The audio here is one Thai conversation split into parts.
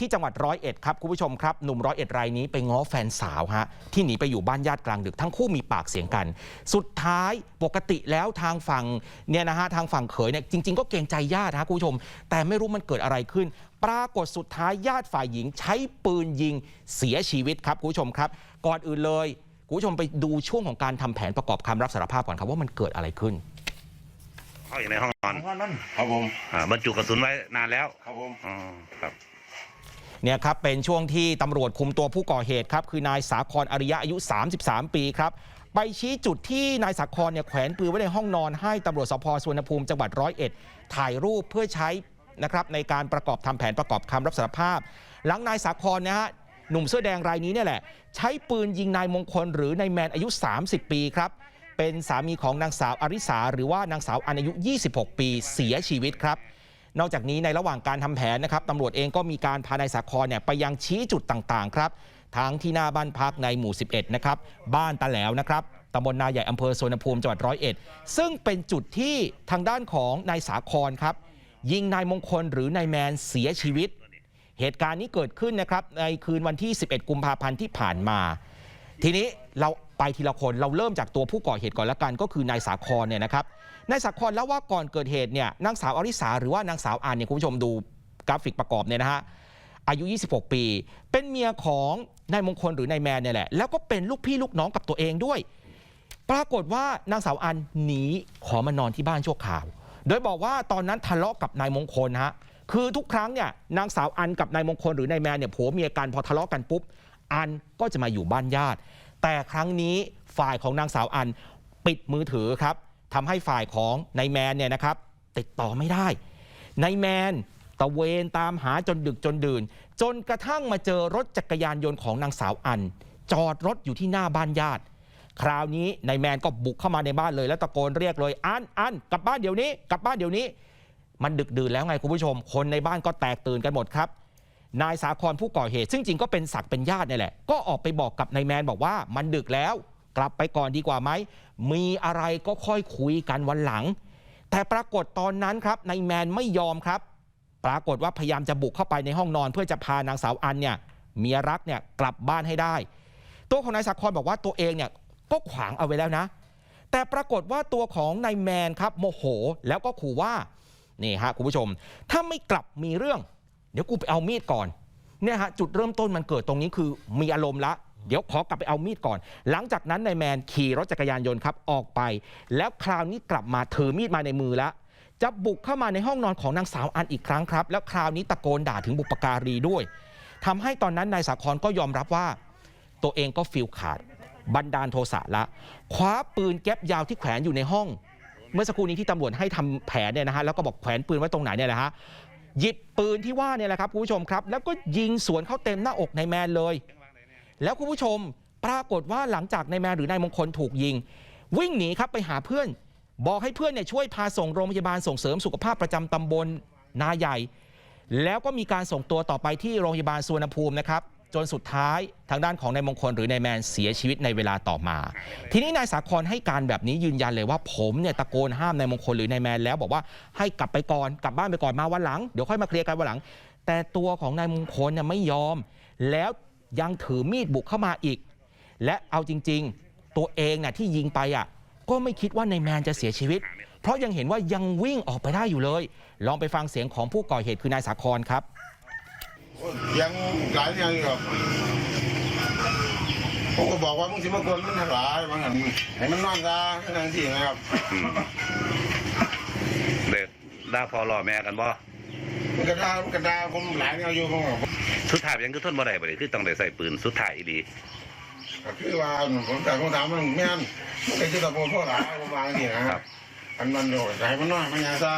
ที่จังหวัดร้อยเอ็ดครับคุณผู้ชมครับหนุ่มร้อยเอ็ดรายนี้ไปง้อแฟนสาวฮะที่หนีไปอยู่บ้านญาติกลางดึกทั้งคู่มีปากเสียงกัน สุดท้ายปกติแล้วทางฝั่งเนี่ยนะฮะทางฝั่งเขยเนี่ยจริง ๆ ก็เกรงใจญาตินะคุณผู้ชม แต่ไม่รู้มันเกิดอะไรขึ้น ปรากฏสุดท้ายญาติฝ่ายหญิงใช้ปืนยิงเสียชีวิตครับคุณผู้ชมครับ ก่อนอื่นเลยคุณผู้ชมไปดูช่วงของการทำแผนประกอบคำรับสารภาพก่อนครับว่ามันเกิดอะไรขึ้นเข้าอยู่ในห้องนอนว่านั่นครับผมอ่าบรรจุกระสุนไว้นานแล้วครับผมอ๋อครับ เนี่ยครับเป็นช่วงที่ตำรวจคุมตัวผู้ก่อเหตุครับคือนายสาครอริยะอายุ 33 ปีครับไปชี้จุดที่นายสาครเนี่ยแขวนปืนไว้ในห้องนอนให้ตำรวจสพสวนภูมิจังหวัดร้อยเอ็ดถ่ายรูปเพื่อใช้นะครับในการประกอบทำแผนประกอบคำรับสารภาพ หลังนายสาครนะฮะหนุ่มเสื้อแดงรายนี้เนี่ยแหละ ใช้ปืนยิงนายมงคลหรือนายแมนอายุ 30 ปีครับเป็นสามีของนางสาวอาริสาหรือว่านางสาวอันอายุ 26 ปีเสียชีวิตครับ นอกจากนี้ในระหว่างการทำแผนนะครับตำรวจเองก็มีการพานายสาครเนี่ยไปยังชี้จุดต่างๆครับทั้งที่หน้าบ้านพักในหมู่ 11 นะครับ บ้านตาแหลวนะครับตำบลนาใหญ่อำเภอโซนภูมิจังหวัดร้อยเอ็ด ซึ่งเป็นจุดที่ทางด้านของนายสาครครับ ยิงนายมงคลหรือนายแมนเสียชีวิต เหตุการณ์นี้เกิดขึ้นนะครับในคืนวันที่ 11 กุมภาพันธ์ที่ผ่านมา ทีนี้เรา ไปทีละคนเราเริ่มจากตัวผู้ก่อเหตุก่อนละกัน ก็คือนายสาครเนี่ยนะครับนายสาครเล่าว่าก่อนเกิดเหตุเนี่ยนางสาวอริสาหรือว่านางสาวอันเนี่ยคุณผู้ชมดูกราฟิกประกอบเนี่ยนะฮะอายุ 26 ปี เป็นเมียของนายมงคลหรือนายแมนเนี่ยแหละ แล้วก็เป็นลูกพี่ลูกน้องกับตัวเองด้วย ปรากฏว่านางสาวอันหนีขอมานอนที่บ้านชั่วคราว โดยบอกว่าตอนนั้นทะเลาะกับนายมงคลฮะ คือทุกครั้งเนี่ยนางสาวอันกับนายมงคลหรือนายแมนเนี่ยผัวเมียกันพอทะเลาะกันปุ๊บ อันก็จะมาอยู่บ้านญาติ แต่ครั้งนี้ฝ่ายของนางสาวอันปิดมือถือครับทำให้ฝ่ายของนายแมนเนี่ยนะครับ ติดต่อไม่ได้นายแมนตะเวนตามหาจนดึกจนดื่น จนกระทั่งมาเจอรถจักรยานยนต์ของนางสาวอัน จอดรถอยู่ที่หน้าบ้านญาติ คราวนี้นายแมนก็บุกเข้ามาในบ้านเลย แล้วตะโกนเรียกเลยอันอันกลับบ้านเดี๋ยวนี้ กลับบ้านเดี๋ยวนี้ มันดึกดื่นแล้วไงคุณผู้ชม คนในบ้านก็แตกตื่นกันหมดครับ นายสาครผู้ก่อเหตุ ซึ่งจริงก็เป็นศักดิ์เป็นญาตินี่แหละ ก็ออกไปบอกกับนายแมนบอกว่ามันดึกแล้วกลับไปก่อนดีกว่าไหม มีอะไรก็ค่อยคุยกันวันหลัง แต่ปรากฏตอนนั้นครับนายแมนไม่ยอมครับ ปรากฏว่าพยายามจะบุกเข้าไปในห้องนอน เพื่อจะพานางสาวอันเนี่ยเมียรักเนี่ยกลับบ้านให้ได้ ตัวของนายสาครบอกว่าตัวเองเนี่ยก็ขวางเอาไว้แล้วนะ แต่ปรากฏว่าตัวของนายแมนครับโมโหแล้วก็ขู่ว่านี่ฮะคุณผู้ชม ถ้าไม่กลับมีเรื่อง เดี๋ยวกูไปเอามีดก่อนเนี่ยฮะจุดเริ่มต้นมันเกิดตรงนี้คือมีอารมณ์ละ เดี๋ยวขอกลับไปเอามีดก่อน หลังจากนั้นนายแมนขี่รถจักรยานยนต์ครับออกไป แล้วคราวนี้กลับมาถือมีดมาในมือแล้วจะบุกเข้ามาในห้องนอนของนางสาวอันอีกครั้งครับ แล้วคราวนี้ตะโกนด่าถึงบุปการีด้วยทำให้ตอนนั้นนายสาครก็ยอมรับว่า ตัวเองก็ฟิลขาด บันดาลโทสะละ คว้าปืนแก๊ปยาวที่แขวนอยู่ในห้อง เมื่อสักครู่นี้ที่ตำรวจให้ทำแผนเนี่ยนะฮะแล้วก็บอกแขวนปืนไว้ตรงไหนเนี่ยนะฮะ หยิบปืนที่ว่าเนี่ยแหละครับคุณผู้ชมครับ แล้วก็ยิงสวนเข้าเต็มหน้าอกนายแมนเลย แล้วคุณผู้ชมปรากฏว่าหลังจากนายแมนหรือนายมงคลถูกยิง วิ่งหนีครับไปหาเพื่อน บอกให้เพื่อนเนี่ยช่วยพาส่งโรงพยาบาลส่งเสริมสุขภาพประจำตำบลนาใหญ่ แล้วก็มีการส่งตัวต่อไปที่โรงพยาบาลสุวรรณภูมินะครับ จนสุดท้ายทางด้านของนายมงคลหรือนายแมนเสียชีวิตในเวลาต่อมา ทีนี้นายสาครให้การแบบนี้ยืนยันเลยว่าผมเนี่ยตะโกนห้ามนายมงคลหรือนายแมนแล้วบอกว่าให้กลับไปก่อนกลับบ้านไปก่อนมาวันหลังเดี๋ยวค่อยมาเคลียร์กันวันหลัง แต่ตัวของนายมงคลเนี่ยไม่ยอม แล้วยังถือมีดบุกเข้ามาอีก และเอาจริง ๆ ตัวเองน่ะที่ยิงไปอะก็ไม่คิดว่านายแมนจะเสียชีวิต เพราะยังเห็นว่ายังวิ่งออกไปได้อยู่เลย ลองไปฟังเสียงของผู้ก่อเหตุคือนายสาครครับ ยังหลายอย่างอยู่ครับผมก็บอกว่ามึงสิมากวนมันทั้งหลายมันหันให้มันนอนซะนั่งที่นะครับอืมเด็กด่าพอรอแม่กันบ่ มันกระดามันกระดาผมหลายอย่างอยู่ผมก็สุดท้ายยังคือทนบ่ได้บ่ได้คือต้องได้ใส่ปืนสุดท้ายอีหลีก็คือว่าผมแต่ผมถามมันแม่นมันก็จะตะโกนพ่อหลายผมวาจังนี่นะครับ อันมันโดดให้มันนอนมันยังซะ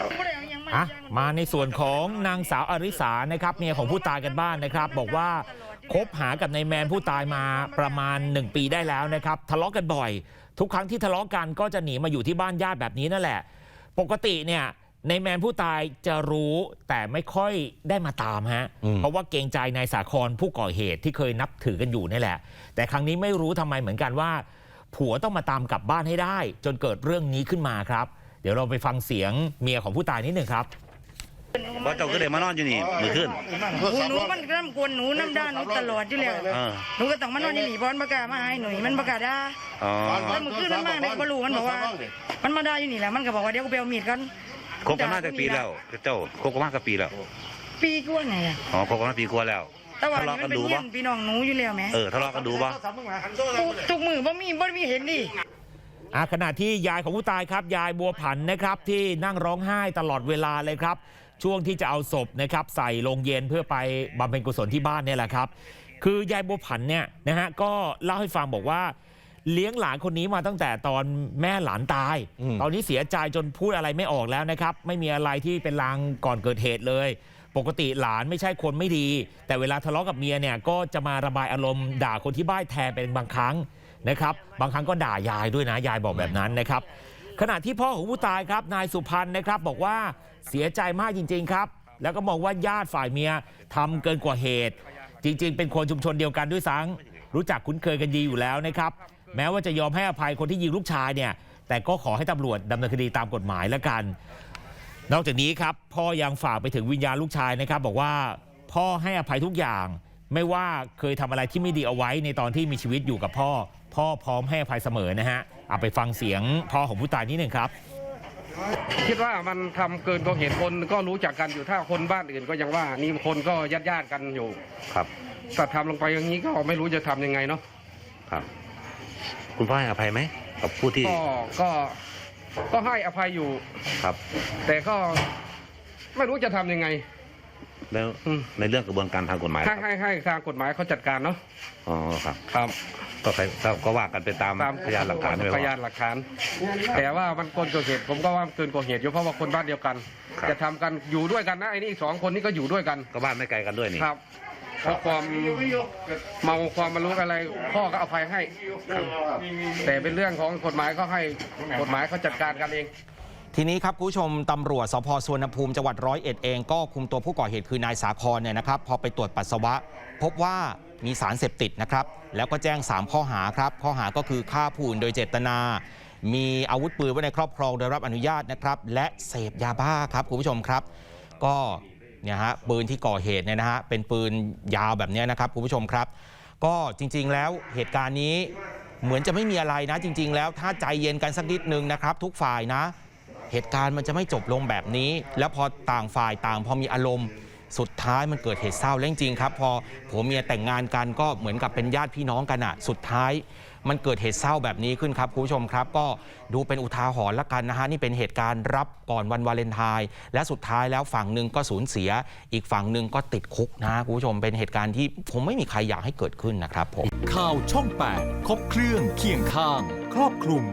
อ่ะมาในส่วนของนางสาวอริสานะครับเมียของผู้ตายกันบ้านนะครับ บอกว่าคบหากับนายแมนผู้ตายมาประมาณ 1 ปีได้แล้วนะครับทะเลาะกันบ่อย ทุกครั้งที่ทะเลาะกันก็จะหนีมาอยู่ที่บ้านญาติแบบนี้นั่นแหละ ปกติเนี่ยในายแมนผู้ตายจะรู้แต่ไม่ค่อยได้มาตามฮะอืมเพราะว่าเกรงใจนายสาครผู้ก่อเหตุที่เคยนับถือกันอยู่นี่แหละ แต่ครั้งนี้ไม่รู้ทำไมเหมือนกันว่า ผัวต้องมาตามกลับบ้านให้ได้ จนเกิดเรื่องนี้ขึ้นมาครับเดี๋ยวเราไปฟังเสียงเมียของผู้ตายนิดหนึ่งครับบ่เจ้าก็ได้มานอนอยู่นี่มื้อคืนหนูมันน้ำกวนหนูน้ำด่าหนูตลอดอยู่แล้วเออหนูก็ต้องมานอนนี่หลีบอลประกล้ามาให้หนุ่ยมันประกล้าด่าอ๋อแล้วมือขึ้นมันมากเลยก็บ่รู้มันบอกว่า มันมาด่าอยู่นี่แหละมันก็บอกว่าเดี๋ยวกูไปเอามีดกันคบกันมาจากปีแล้ว เจ้าคบกันมากับปีแล้ว ปีกว่าไงอะอ๋อคบกันมาปีกว่าแล้วแต่ว่าทะนี่เลาะมักันนเป็นดูเงี้ยบ่นพี่น้องหนูอยู่แล้วแหมเออทะเลาะกันดูบ่ทุกทุกมือบ่มีบ่มีเห็นดิ อะขณะที่ยายของผู้ตายครับ ยายบัวผันนะครับที่นั่งร้องไห้ตลอดเวลาเลยครับ ช่วงที่จะเอาศพนะครับ ใส่โลงเย็นเพื่อไปบำเพ็ญกุศลที่บ้านเนี่ยแหละครับ คือยายบัวผันเนี่ยนะฮะก็เล่าให้ฟังบอกว่า เลี้ยงหลานคนนี้มาตั้งแต่ตอนแม่หลานตาย อืม ตอนนี้เสียใจจนพูดอะไรไม่ออกแล้วนะครับ ไม่มีอะไรที่เป็นลางก่อนเกิดเหตุเลย ปกติหลานไม่ใช่คนไม่ดี แต่เวลาทะเลาะกับเมียเนี่ยก็จะมาระบายอารมณ์ด่าคนที่บ้านแทนเป็นบางครั้ง นะครับ บางครั้งก็ด่ายายด้วยนะยายบอกแบบนั้นนะครับ ขณะที่พ่อของผู้ตายครับนายสุพันนะครับบอกว่าเสียใจมากจริง ๆครับ แล้วก็มองว่าญาติฝ่ายเมียทำเกินกว่าเหตุ จริง ๆ เป็นคนชุมชนเดียวกันด้วยซ้ำรู้จักคุ้นเคยกันดีอยู่แล้วนะครับ แม้ว่าจะยอมให้อภัยคนที่ยิงลูกชายเนี่ยแต่ก็ขอให้ตำรวจดำเนินคดีตามกฎหมายแล้วกัน นอกจากนี้ครับ พ่อยังฝากไปถึงวิญญาณลูกชายนะครับ บอกว่าพ่อให้อภัยทุกอย่าง ไม่ว่าเคยทำอะไรที่ไม่ดีเอาไว้ในตอนที่มีชีวิตอยู่กับพ่อ พ่อพร้อมให้อภัยเสมอนะฮะเอาไปฟังเสียงพ่อของผู้ตายนิดหนึ่งครับ คิดว่ามันทำเกินกว่าเหตุคนก็รู้จักกันอยู่ถ้าคนบ้านอื่นก็ยังว่านี่คนก็ญาติญาติๆกันอยู่ครับ ถ้าทำลงไปอย่างนี้ก็ไม่รู้จะทำยังไงเนาะครับ คุณพ่อให้อภัยไหมกับผู้ที่ก็ก็ก็ให้อภัยอยู่ ครับ แต่ก็ไม่รู้จะทำยังไง แล้วอืม ในเรื่องกระบวนการทางกฎหมายคให้รับให้ให้ทางกฎหมายเขาจัดการเนาะอ๋อครับ ครับ ก็ใครก็ก็ว่ากันไปตามตามพยานหลักฐานใช่ไหมพพ่อยานหลักฐาน แต่ว่ามันเกินกว่าเหตุผมก็ว่ามันเกินกว่าเหตุอยู่เพราะว่าคนบ้านเดียวกันครับจะทำกันอยู่ด้วยกันนะไอ้นี่สองคนนี้ก็อยู่ด้วยกัน ก็บ้านไม่ไกลกันด้วยนี่ ครับเพราะความเมาความมารู้อะไร พ่อก็อภัยให้ครับแต่เป็นเรื่องของกฎหมายก็ให้กฎหมายเขาจัดการกันเอง ทีนี้ครับคุณผู้ชมตำรวจสพสวนภูมิจังหวัดร้อยเอ็ดเองก็คุมตัวผู้ก่อเหตุคือนายสาครเนี่ยนะครับพอไปตรวจปัสสาวะ พบว่า มีสารเสพติดนะครับ แล้วก็แจ้ง 3 ข้อหาครับ ข้อหาก็คือฆ่าผู้อื่นโดยเจตนา มีอาวุธปืนไว้ในครอบครองโดยรับอนุญาตนะครับ และเสพยาบ้าครับคุณผู้ชมครับ ก็เนี่ยฮะปืนที่ก่อเหตุเนี่ยนะฮะเป็นปืนยาวแบบนี้นะครับคุณผู้ชมครับ ก็จริง ๆ แล้วเหตุการณ์นี้เหมือนจะไม่มีอะไรนะ จริง ๆ แล้วถ้าใจเย็นกันสักนิดนึงนะครับ ทุกฝ่ายนะ เหตุการณ์มันจะไม่จบลงแบบนี้ แล้วพอต่างฝ่ายต่างพอมีอารมณ์ สุดท้ายมันเกิดเหตุเศร้าแล้วจริงๆครับ พอผัวเมียแต่งงานกันก็เหมือนกับเป็นญาติพี่น้องกันอะสุดท้ายมันเกิดเหตุเศร้าแบบนี้ขึ้นครับคุณผู้ชมครับ ก็ดูเป็นอุทาหรณ์ละกันนะฮะนี่เป็นเหตุการณ์รับก่อนวันวาเลนไทน์และสุดท้ายแล้วฝั่งหนึ่งก็สูญเสีย อีกฝั่งหนึ่งก็ติดคุกนะคุณผู้ชมเป็นเหตุการณ์ที่ผมไม่มีใครอยากให้เกิดขึ้นนะครับผมข่าวช่อง 8 ครบเครื่องเคียงข้าง ครอบคลุม